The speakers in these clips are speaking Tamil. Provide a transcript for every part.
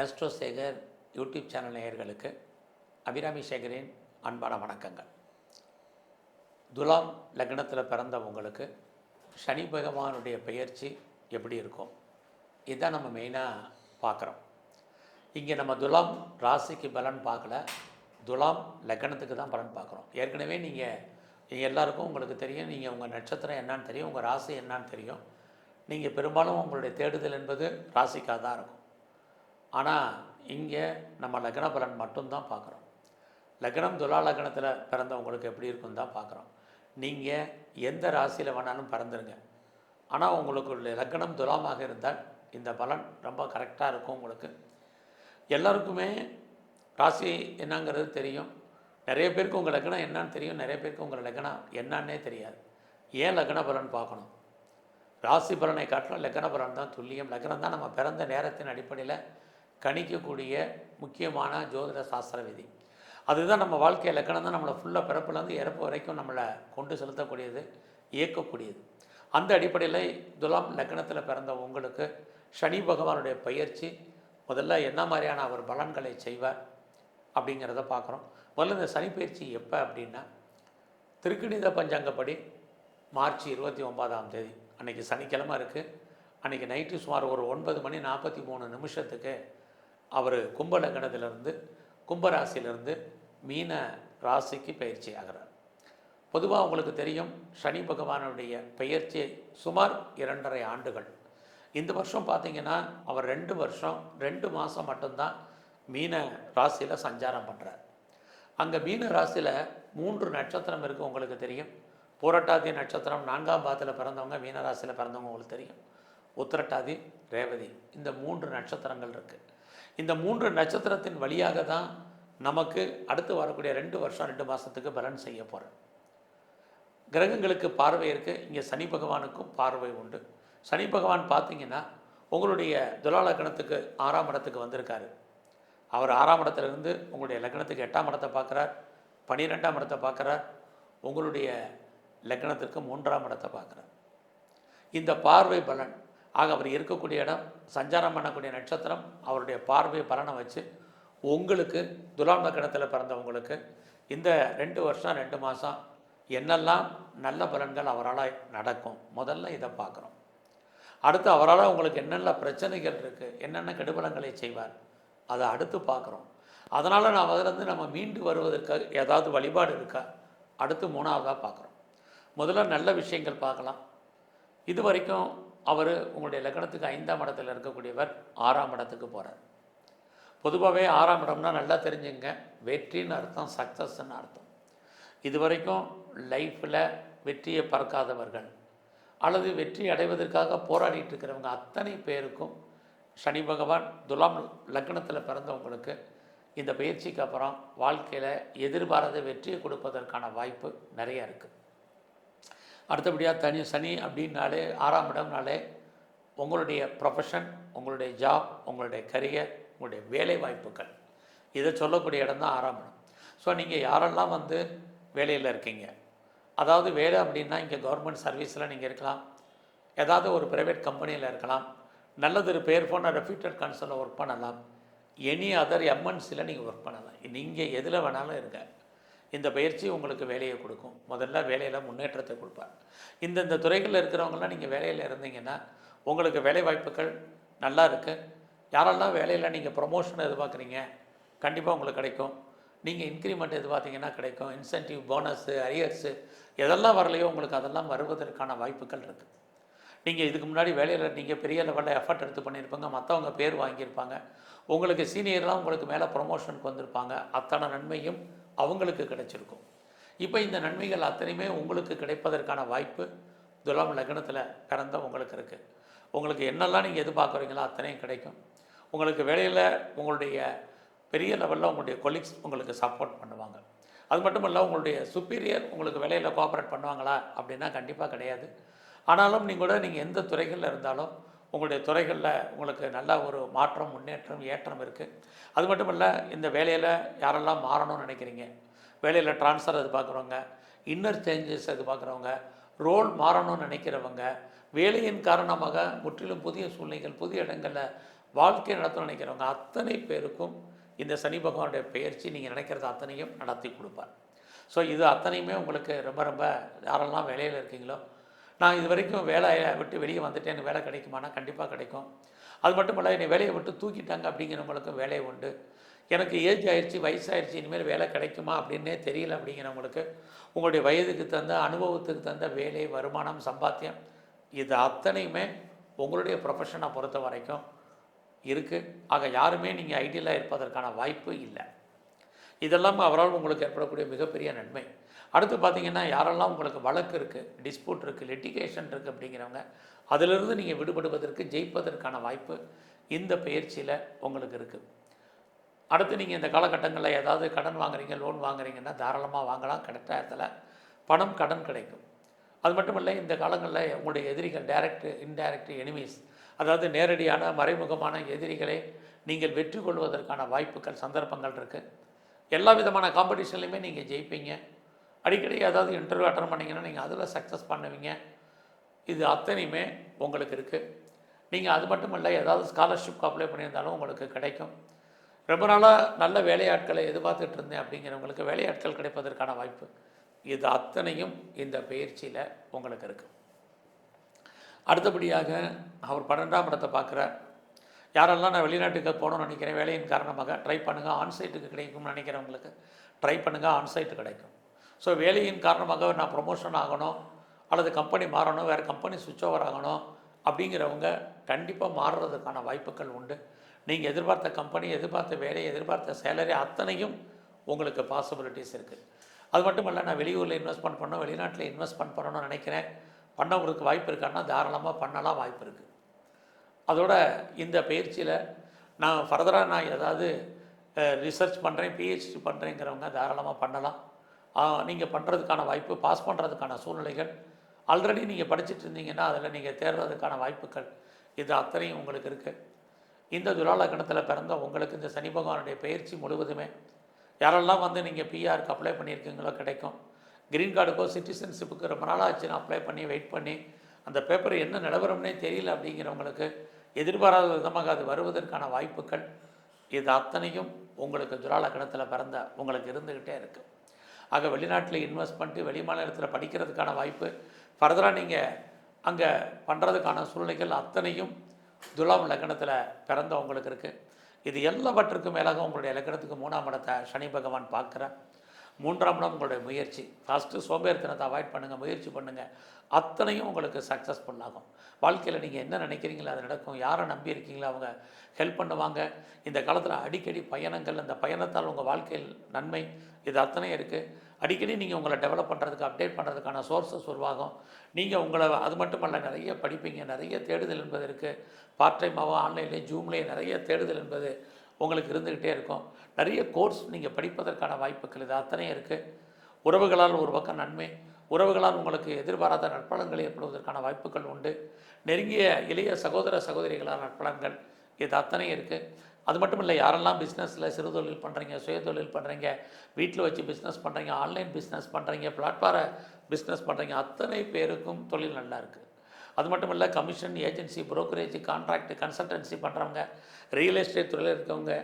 ஆஸ்ட்ரோ சேகர் யூடியூப் சேனல் நேயர்களுக்கு அபிராமி சேகரின் அன்பான வணக்கங்கள். துலாம் லக்னத்தில் பிறந்தவங்களுக்கு சனி பகவானுடைய பெயர்ச்சி எப்படி இருக்கும்? இதுதான் நம்ம மெயினாக பார்க்குறோம். இங்கே நம்ம துலாம் ராசிக்கு பலன் பார்க்கல. துலாம் லக்னத்துக்கு தான் பலன் பார்க்குறோம். ஏற்கனவே நீங்கள் நீங்கள் எல்லாருக்கும் உங்களுக்கு தெரியும். நீங்கள் உங்கள் நட்சத்திரம் என்னன்னு தெரியும். உங்கள் ராசி என்னன்னு தெரியும். நீங்கள் பெரும்பாலும் உங்களுடைய தேடுதல் என்பது ராசிக்காக தான் இருக்கும். ஆனால் இங்கே நம்ம லக்ன பலன் மட்டும்தான் பார்க்குறோம் லக்னம் துலா லக்னத்தில் பிறந்தவங்களுக்கு எப்படி இருக்குன்னு தான் பார்க்குறோம் நீங்கள் எந்த ராசியில் வேணாலும் பிறந்துருங்க. ஆனால் உங்களுக்கு லக்னம் துலாமாக இருந்தால் இந்த பலன் ரொம்ப கரெக்டாக இருக்கும் உங்களுக்கு. எல்லாருக்குமே ராசி என்னங்கிறது தெரியும். நிறைய பேருக்கு உங்கள் லக்னம் என்னன்னு தெரியும் நிறைய பேருக்கு உங்கள் லக்னம் என்னன்னே தெரியாது. ஏன் லக்ன பலன் பார்க்கணும்? ராசி பலனை காட்டிலும் லக்ன பலன் தான் துல்லியம். லக்னம் தான் நம்ம பிறந்த நேரத்தின் அடிப்படையில் கணிக்கக்கூடிய முக்கியமான ஜோதிட சாஸ்திர விதி அதுதான் நம்ம வாழ்க்கை லக்கணம் தான். நம்மளை ஃபுல்லாக பிறப்புலேருந்து இறப்பு வரைக்கும் நம்மளை கொண்டு செலுத்தக்கூடியது இயக்கக்கூடியது. அந்த அடிப்படையில் துலாம் லக்னத்தில் பிறந்த உங்களுக்கு சனி பகவானுடைய பயிற்சி முதல்ல என்ன மாதிரியான அவர் பலன்களை செய்வார் அப்படிங்கிறத பார்க்குறோம் முதல்ல இந்த சனி பயிற்சி எப்போ அப்படின்னா திருக்கணித பஞ்சாங்கப்படி மார்ச் இருபத்தி ஒன்பதாம் தேதி. அன்றைக்கி சனிக்கிழமை இருக்குது அன்றைக்கி நைட்டு சுமார் ஒரு ஒன்பது மணி நாற்பத்தி மூணு நிமிஷத்துக்கு அவர் கும்ப லக்னத்திலிருந்து கும்பராசியிலிருந்து மீன ராசிக்கு பயிற்சி ஆகிறார். பொதுவாக உங்களுக்கு தெரியும் சனி பகவானுடைய பெயர்ச்சி சுமார் இரண்டரை ஆண்டுகள். இந்த வருஷம் பார்த்தீங்கன்னா அவர் ரெண்டு வருஷம் ரெண்டு மாதம் மட்டும்தான் மீன ராசியில் சஞ்சாரம் பண்ணுறார் அங்கே மீன ராசியில் மூன்று நட்சத்திரம் இருக்குது உங்களுக்கு தெரியும். பூரட்டாதி நட்சத்திரம் நான்காம் பாதத்தில் பிறந்தவங்க மீன ராசியில் பிறந்தவங்க உங்களுக்கு தெரியும். உத்திரட்டாதி ரேவதி இந்த மூன்று நட்சத்திரங்கள் இருக்குது இந்த மூன்று நட்சத்திரத்தின் வழியாக தான் நமக்கு அடுத்து வரக்கூடிய ரெண்டு வருஷம் ரெண்டு மாதத்துக்கு பலன் செய்ய போகிறேன் கிரகங்களுக்கு பார்வை இருக்குது இங்கே சனி பகவானுக்கும் பார்வை உண்டு. சனி பகவான் பார்த்தீங்கன்னா உங்களுடைய துலாலக்கணத்துக்கு ஆறாம் இடத்துக்கு வந்திருக்காரு. அவர் ஆறாம் இடத்துலேருந்து உங்களுடைய லக்னத்துக்கு எட்டாம் இடத்தை பார்க்குறார் பன்னிரெண்டாம் இடத்தை பார்க்குறார் உங்களுடைய லக்னத்திற்கு மூன்றாம் இடத்தை பார்க்குறார். இந்த பார்வை பலன் ஆக அவர் இருக்கக்கூடிய இடம் சஞ்சாரம் பண்ணக்கூடிய நட்சத்திரம் அவருடைய பார்வை பலனை வச்சு உங்களுக்கு துலாம் லக்னத்தில் பிறந்தவங்களுக்கு இந்த ரெண்டு வருஷம் ரெண்டு மாதம் என்னெல்லாம் நல்ல பலன்கள் அவரால் நடக்கும்? முதல்ல இதை பார்க்குறோம் அடுத்து அவரால் உங்களுக்கு என்னென்ன பிரச்சனைகள் இருக்குது என்னென்ன கெடுபலங்களை செய்வார் அதை அடுத்து பார்க்குறோம் அதனால் நான் அதிலிருந்து நம்ம மீண்டு வருவதற்கு ஏதாவது வழிபாடு இருக்கா? அடுத்து மூணாவதாக பார்க்குறோம் முதல்ல நல்ல விஷயங்கள் பார்க்கலாம். இது வரைக்கும் அவர் உங்களுடைய லக்னத்துக்கு ஐந்தாம் இடத்துல இருக்கக்கூடியவர் ஆறாம் இடத்துக்கு போகிறார் பொதுவாகவே ஆறாம் இடம்னா நல்லா தெரிஞ்சுங்க. வெற்றின்னு அர்த்தம் சக்ஸஸ்ன்னு அர்த்தம். இது வரைக்கும் லைஃப்பில் வெற்றியை பறக்காதவர்கள் அல்லது வெற்றி அடைவதற்காக போராடிட்டு இருக்கிறவங்க அத்தனை பேருக்கும் சனி பகவான் துலாம் லக்னத்தில் பிறந்தவங்களுக்கு இந்த பயிற்சிக்கு அப்புறம் வாழ்க்கையில் எதிர்பாராத வெற்றியை கொடுப்பதற்கான வாய்ப்பு நிறைய இருக்குது அடுத்தபடியாக தனி சனி அப்படின்னாலே ஆறாம் இடம்னாலே உங்களுடைய ப்ரொஃபஷன் உங்களுடைய ஜாப் உங்களுடைய கரியர் உங்களுடைய வேலை வாய்ப்புகள் இதை சொல்லக்கூடிய இடம் தான் ஆறாம் இடம். ஸோ நீங்கள் யாரெல்லாம் வந்து வேலையில் இருக்கீங்க? அதாவது வேலை அப்படின்னா இங்கே கவர்மெண்ட் சர்வீஸில் நீங்கள் இருக்கலாம். ஏதாவது ஒரு ப்ரைவேட் கம்பெனியில் இருக்கலாம். நல்லது ஒரு பேர் போன ரெப்யூட்டட் கன்சர்னில் ஒர்க் பண்ணலாம். எனி அதர் எம்என்சியில் நீங்கள் ஒர்க் பண்ணலாம். நீங்கள் எதில் வேணாலும் இருங்க. இந்த பயிற்சி உங்களுக்கு வேலையை கொடுக்கும். முதல்ல வேலையில் முன்னேற்றத்தை கொடுப்பார். இந்தந்த துறைகளில் இருக்கிறவங்களாம் நீங்கள் வேலையில் இருந்தீங்கன்னா உங்களுக்கு வேலை வாய்ப்புகள் நல்லா இருக்குது யாரெல்லாம் வேலையில் நீங்கள் ப்ரொமோஷன் எதிர்பார்க்குறீங்க கண்டிப்பாக உங்களுக்கு கிடைக்கும். நீங்கள் இன்க்ரிமெண்ட் எதிர்பார்த்தீங்கன்னா கிடைக்கும். இன்சென்டிவ் போனஸு அரியர்ஸு எதெல்லாம் வரலையோ உங்களுக்கு அதெல்லாம் வருவதற்கான வாய்ப்புகள் இருக்குது நீங்கள் இதுக்கு முன்னாடி வேலையில் நீங்கள் பெரிய லெவலில் எஃபர்ட் எடுத்து பண்ணியிருப்பாங்க. மற்றவங்க பேர் வாங்கியிருப்பாங்க. உங்களுக்கு சீனியர்லாம் உங்களுக்கு மேலே ப்ரொமோஷனுக்கு வந்திருப்பாங்க. அத்தனை நன்மையும் அவங்களுக்கு கிடைச்சிருக்கும். இப்போ இந்த நன்மைகள் அத்தனையுமே உங்களுக்கு கிடைப்பதற்கான வாய்ப்பு துலாம் லக்னத்தில் பிறந்த உங்களுக்கு இருக்குது உங்களுக்கு என்னெல்லாம் நீங்கள் எதிர்பார்க்குறீங்களோ அத்தனையும் கிடைக்கும். உங்களுக்கு வேலையில் உங்களுடைய பெரிய லெவலில் உங்களுடைய கொலீக்ஸ் உங்களுக்கு சப்போர்ட் பண்ணுவாங்க. அது மட்டும் இல்லை உங்களுடைய சுப்பீரியர் உங்களுக்கு வேலையில் கோஆப்ரேட் பண்ணுவாங்களா? அப்படின்னா கண்டிப்பாக கிடையாது. ஆனாலும் நீங்கள் கூட நீங்கள் எந்த துறைகளில் இருந்தாலும் உங்களுடைய துறைகளில் உங்களுக்கு நல்ல ஒரு மாற்றம் முன்னேற்றம் ஏற்றம் இருக்குது அது மட்டும் இல்லை இந்த வேலையில் யாரெல்லாம் மாறணும்னு நினைக்கிறீங்க? வேலையில் ட்ரான்ஸ்ஃபர் எதிர்பார்க்குறவங்க இன்னர் சேஞ்சஸ் எதிர்பார்க்குறவங்க ரோல் மாறணும்னு நினைக்கிறவங்க வேலையின் காரணமாக முற்றிலும் புதிய சூழ்நிலைகள் புதிய இடங்களில் வாழ்க்கை நடத்தணும் நினைக்கிறவங்க அத்தனை பேருக்கும் இந்த சனி பகவானுடைய பயிற்சி நீங்கள் நினைக்கிறது அத்தனையும் நடத்தி கொடுப்பார். ஸோ இது அத்தனையுமே உங்களுக்கு ரொம்ப ரொம்ப யாரெல்லாம் வேலையில் இருக்கீங்களோ நான் இது வரைக்கும் வேலையை விட்டு வெளியே வந்துட்டேன். எனக்கு வேலை கிடைக்குமானா? கண்டிப்பாக கிடைக்கும். அது மட்டும் இல்லை என்னை வேலையை விட்டு தூக்கிட்டாங்க அப்படிங்கிறவங்களுக்கும் வேலை உண்டு. எனக்கு ஏஜ் ஆயிடுச்சு வயசாயிடுச்சு இனிமேல் வேலை கிடைக்குமா அப்படின்னே தெரியல அப்படிங்கிறவங்களுக்கு உங்களுடைய வயதுக்கு தகுந்த அனுபவத்துக்கு தகுந்த வேலை வருமானம் சம்பாத்தியம் இது அத்தனையுமே உங்களுடைய ப்ரொஃபஷனை பொறுத்த வரைக்கும் இருக்குது ஆக யாருமே நீங்கள் ஐடியலாக இருப்பதற்கான வாய்ப்பு இல்லை. இதெல்லாம் அவரால் உங்களுக்கு ஏற்படக்கூடிய மிகப்பெரிய நன்மை. அடுத்து பார்த்தீங்கன்னா யாரெல்லாம் உங்களுக்கு வழக்கு இருக்குது டிஸ்பியூட் இருக்குது லிட்டிகேஷன் இருக்குது அப்படிங்கிறவங்க அதிலிருந்து நீங்கள் விடுபடுவதற்கு ஜெயிப்பதற்கான வாய்ப்பு இந்த பயிற்சியில் உங்களுக்கு இருக்குது அடுத்து நீங்கள் இந்த காலகட்டங்களில் ஏதாவது கடன் வாங்குறீங்க லோன் வாங்குறீங்கன்னா தாராளமாக வாங்கலாம். கட்டாயத்தில் பணம் கடன் கிடைக்கும். அது மட்டும் இல்லை இந்த காலங்களில் உங்களுடைய எதிரிகள் டைரக்ட் இன்டைரக்ட் எனிமீஸ் அதாவது நேரடியான மறைமுகமான எதிரிகளை நீங்கள் வெற்றி கொள்வதற்கான வாய்ப்புகள் சந்தர்ப்பங்கள் இருக்குது எல்லா விதமான காம்படிஷன்லையுமே நீங்கள் ஜெயிப்பீங்க. அடிக்கடி ஏதாவது இன்டர்வியூ அட்டன் பண்ணிங்கன்னா நீங்கள் அதில் சக்ஸஸ் பண்ணுவீங்க. இது அத்தனையுமே உங்களுக்கு இருக்குது நீங்கள் அது மட்டும் இல்லை ஏதாவது ஸ்காலர்ஷிப் அப்ளை பண்ணியிருந்தாலும் உங்களுக்கு கிடைக்கும். ரொம்ப நாளாக நல்ல வேலையாட்களை எதிர்பார்த்துட்டு இருந்தேன் அப்படிங்கிறவங்களுக்கு வேலையாட்கள் கிடைப்பதற்கான வாய்ப்பு. இது அத்தனையும் இந்த பயிற்சியில் உங்களுக்கு இருக்குது அடுத்தபடியாக அவர் பன்னெண்டாம் இடத்தை பார்க்குறார். யாரெல்லாம் நான் வெளிநாட்டுக்கு போகணும்னு நினைக்கிறேன் வேலையின் காரணமாக ட்ரை பண்ணுங்கள் ஆன்சைட்டுக்கு கிடைக்கும்னு நினைக்கிறவங்களுக்கு ட்ரை பண்ணுங்கள் ஆன்சைட்டு கிடைக்கும். ஸோ வேலையின் காரணமாக நான் ப்ரொமோஷன் ஆகணும் அல்லது கம்பெனி மாறணும் வேறு கம்பெனி சுவிட்ச் ஓவர் ஆகணும் அப்படிங்கிறவங்க கண்டிப்பாக மாறுறதுக்கான வாய்ப்புகள் உண்டு. நீங்கள் எதிர்பார்த்த கம்பெனி எதிர்பார்த்த வேலை எதிர்பார்த்த சேலரி அத்தனையும் உங்களுக்கு பாசிபிலிட்டிஸ் இருக்குது அது மட்டும் இல்லை நான் வெளியூரில் இன்வெஸ்ட்மெண்ட் பண்ணணும் வெளிநாட்டில் இன்வெஸ்ட்மெண்ட் பண்ணணும்னு நினைக்கிறேன். பண்ணவங்களுக்கு வாய்ப்பு இருக்கான்னா தாராளமாக பண்ணலாம் வாய்ப்பு இருக்குது அதோட இந்த பயிற்சியில் நான் ஃபர்தராக நான் ஏதாவது ரிசர்ச் பண்ணுறேன் பிஹெச்டி பண்ணுறேங்கிறவங்க தாராளமாக பண்ணலாம். நீங்கள் பண்ணுறதுக்கான வாய்ப்பு பாஸ் பண்ணுறதுக்கான சூழ்நிலைகள். ஆல்ரெடி நீங்கள் படிச்சுட்டு இருந்தீங்கன்னா அதில் நீங்கள் தேர்றதுக்கான வாய்ப்புகள் இது அத்தனையும் உங்களுக்கு இருக்குது இந்த துலாலக்கணத்தில் பிறந்த உங்களுக்கு இந்த சனி பகவானுடைய பயிற்சி முழுவதுமே யாரெல்லாம் வந்து நீங்கள் பிஆருக்கு அப்ளை பண்ணியிருக்கீங்களோ கிடைக்கும். க்ரீன் கார்டுக்கோ சிட்டிசன்ஷிப்புக்கு ரொம்ப ஆச்சு நான் அப்ளை பண்ணி வெயிட் பண்ணி அந்த பேப்பர் என்ன நிலவரம்னே தெரியல அப்படிங்கிறவங்களுக்கு எதிர்பாராத விதமாக அது வருவதற்கான வாய்ப்புகள் இது அத்தனையும் உங்களுக்கு துலாலக்கணத்தில் பிறந்த உங்களுக்கு இருந்துக்கிட்டே இருக்குது ஆக வெளிநாட்டில் இன்வெஸ்ட் பண்ணிட்டு வெளி மாநிலத்தில் படிக்கிறதுக்கான வாய்ப்பு. ஃபர்தராக நீங்கள் அங்கே பண்ணுறதுக்கான சூழ்நிலைகள் அத்தனையும் துலாம் லக்னத்தில் பிறந்தவங்களுக்கு இருக்குது இது எல்லாவற்றுக்கும் மேலாக உங்களுடைய லக்னத்துக்கு மூணாம் இடத்தை சனி பகவான் பார்க்குறேன் மூன்றாம் இடம் உங்களுடைய முயற்சி. ஃபஸ்ட்டு சோம்பேறித்தனத்தை அவாய்ட் பண்ணுங்கள் முயற்சி பண்ணுங்கள் அத்தனையும் உங்களுக்கு சக்ஸஸ்ஃபுல் ஆகும் வாழ்க்கையில் நீங்கள் என்ன நினைக்கிறீங்களோ அது நடக்கும். யாரை நம்பி இருக்கீங்களோ அவங்க ஹெல்ப் பண்ணுவாங்க. இந்த காலத்தில் அடிக்கடி பயணங்கள் அந்த பயணத்தால் உங்கள் வாழ்க்கையில் நன்மை இது அத்தனையும் இருக்குது அடிக்கடி நீங்கள் உங்களை டெவலப் பண்ணுறதுக்கு அப்டேட் பண்ணுறதுக்கான சோர்ஸஸ் உருவாகும். நீங்கள் உங்களை அது மட்டுமல்ல நிறைய படிப்பீங்க நிறைய தேடுதல் என்பது இருக்குது பார்ட் டைமாகவும் ஆன்லைன்லேயும் ஜூம்லேயும் நிறைய தேடுதல் என்பது உங்களுக்கு இருந்துக்கிட்டே இருக்கும். நிறைய கோர்ஸ் நீங்கள் படிப்பதற்கான வாய்ப்புகள் இது அத்தனையும் இருக்குது உறவுகளால் ஒரு பக்கம் நன்மை உறவுகளால் உங்களுக்கு எதிர்பாராத நற்பலன்கள் ஏற்படுவதற்கான வாய்ப்புகள் உண்டு. நெருங்கிய இளைய சகோதர சகோதரிகளால் நற்பலன்கள் இது அத்தனையும் இருக்குது அது மட்டும் இல்லை யாரெல்லாம் பிஸ்னஸில் சிறு தொழில் பண்ணுறீங்க சுய தொழில் பண்ணுறீங்க வீட்டில் வச்சு பிஸ்னஸ் பண்ணுறீங்க ஆன்லைன் பிஸ்னஸ் பண்ணுறீங்க பிளாட்ஃபார பிஸ்னஸ் பண்ணுறீங்க அத்தனை பேருக்கும் தொழில் நல்லா இருக்குது அது மட்டும் இல்லை commission agency brokerage contract consultancy பண்ணுறவங்க ரியல் எஸ்டேட் துறையில் இருக்கவங்க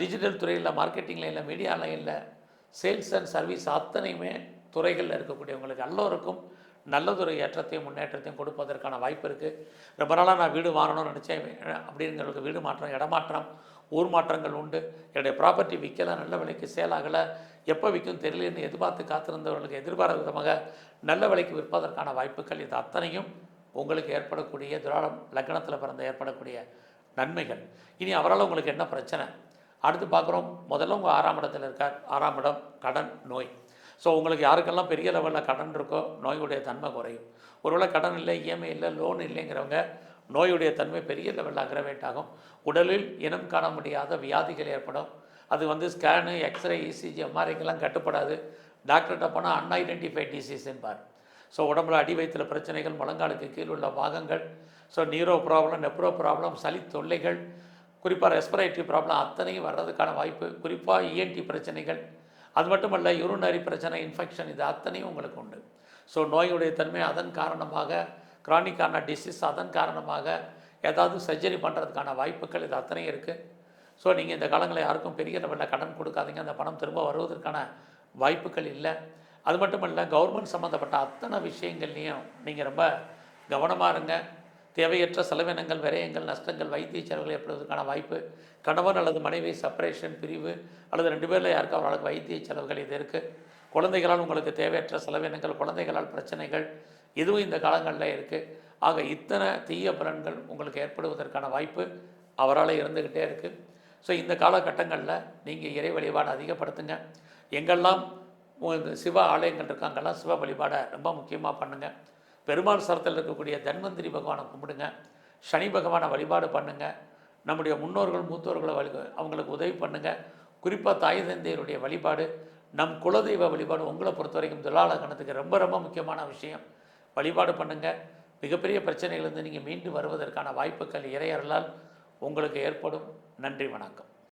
டிஜிட்டல் துறையில் மார்க்கெட்டிங் லைனில் மீடியா லைனில் சேல்ஸ் அண்ட் சர்வீஸ் அத்தனையுமே துறைகளில் இருக்கக்கூடியவங்களுக்கு எல்லோருக்கும் நல்லதொரு ஏற்றத்தையும் முன்னேற்றத்தையும் கொடுப்பதற்கான வாய்ப்பு இருக்குது ரொம்ப நாளாக நான் வீடு வாங்கணும்னு நினச்சேன். அப்படிங்கிறவங்களுக்கு வீடு மாற்றம் இடமாற்றம் ஊர் மாற்றங்கள் உண்டு. என்னுடைய ப்ராப்பர்ட்டி விற்கலை நல்ல விலைக்கு சேல் ஆகலை. எப்போ விற்கும் தெரியலன்னு எதிர்பார்த்து காத்திருந்தவர்களுக்கு எதிர்பாராத விதமாக நல்ல விலைக்கு விற்பதற்கான வாய்ப்புகள் இது அத்தனையும் உங்களுக்கு ஏற்படக்கூடிய துராடம் லக்னத்தில் பிறந்த ஏற்படக்கூடிய நன்மைகள். இனி அவரால் உங்களுக்கு என்ன பிரச்சனை? அடுத்து பார்க்குறோம். முதல்ல உங்கள் ஆறாம் இடத்துல இருக்கார். ஆறாம் இடம் கடன் நோய். ஸோ உங்களுக்கு யாருக்கெல்லாம் பெரிய லெவலில் கடன் இருக்கோ நோயுடைய தன்மை குறையும். ஒருவேளை கடன் இல்லை இஎம்ஐ இல்லை லோன் இல்லைங்கிறவங்க நோயுடைய தன்மை பெரிய லெவலில் அக்ரவேட் ஆகும். உடலில் இனம் காண முடியாத வியாதிகள் ஏற்படும். அது வந்து ஸ்கேனு எக்ஸ்ரே இசிஜி எம்ஆர்ஐக்கெல்லாம் கட்டுப்படாது. டாக்டர்கிட்ட போனால் அன்ஐடென்டிஃபைட் டிசீஸ்ன்னு என்பார். ஸோ உடம்புல அடி வயிற்றுல பிரச்சனைகள் முழங்காலுக்கு கீழ் உள்ள பாகங்கள். So neuro problem nephro problem சளி தொல்லைகள் குறிப்பாக ரெஸ்பிரேட்டரி ப்ராப்ளம் அத்தனையும் வர்றதுக்கான வாய்ப்பு குறிப்பாக இஎன்டி பிரச்சனைகள். அது மட்டும் இல்லை யூரினரி பிரச்சனை இன்ஃபெக்ஷன் இது அத்தனையும் உங்களுக்கு உண்டு. ஸோ நோயுடைய தன்மை அதன் காரணமாக க்ரானிக்கான டிசீஸ் அதன் காரணமாக ஏதாவது சர்ஜரி பண்ணுறதுக்கான வாய்ப்புகள் இது அத்தனையும் இருக்குது ஸோ நீங்கள் இந்த காலங்களில் யாருக்கும் பெரிய லெவலில் கடன் கொடுக்காதீங்க. அந்த பணம் திரும்ப வருவதற்கான வாய்ப்புகள் இல்லை. அது மட்டும் இல்லை கவர்மெண்ட் சம்மந்தப்பட்ட அத்தனை விஷயங்கள்லையும் நீங்கள் ரொம்ப கவனமாக இருங்க. தேவையற்ற செலவினங்கள் விரயங்கள் நஷ்டங்கள் வைத்திய செலவுகள் ஏற்படுவதற்கான வாய்ப்பு கணவன் அல்லது மனைவி செப்பரேஷன் பிரிவு அல்லது ரெண்டு பேரில் யாருக்கும் அவர்களுக்கு வைத்திய செலவுகள் இது இருக்குது குழந்தைகளால் உங்களுக்கு தேவையற்ற செலவினங்கள் குழந்தைகளால் பிரச்சனைகள் இதுவும் இந்த காலங்களில் இருக்குது ஆக இத்தனை தீய பலன்கள் உங்களுக்கு ஏற்படுவதற்கான வாய்ப்பு அவரால் இருந்துக்கிட்டே இருக்குது ஸோ இந்த காலகட்டங்களில் நீங்கள் இறை வழிபாடு அதிகப்படுத்துங்க. எங்கெல்லாம் இந்த சிவ ஆலயங்கள் இருக்காங்கெல்லாம் சிவ வழிபாடை ரொம்ப முக்கியமாக பண்ணுங்கள் பெருமாள் சரத்தில் இருக்கக்கூடிய தன்வந்திரி பகவானை கும்பிடுங்க. சனி பகவானை வழிபாடு பண்ணுங்கள் நம்முடைய முன்னோர்கள் மூத்தோர்களை வழி அவங்களுக்கு உதவி பண்ணுங்கள் குறிப்பாக தாய் தந்தையருடைய வழிபாடு நம் குலதெய்வ வழிபாடு உங்களை பொறுத்த வரைக்கும் துலால கணத்துக்கு ரொம்ப ரொம்ப முக்கியமான விஷயம். வழிபாடு பண்ணுங்கள் மிகப்பெரிய பிரச்சனையிலிருந்து நீங்கள் மீண்டு வருவதற்கான வாய்ப்புகள் இறையறலால் உங்களுக்கு ஏற்படும். நன்றி வணக்கம்.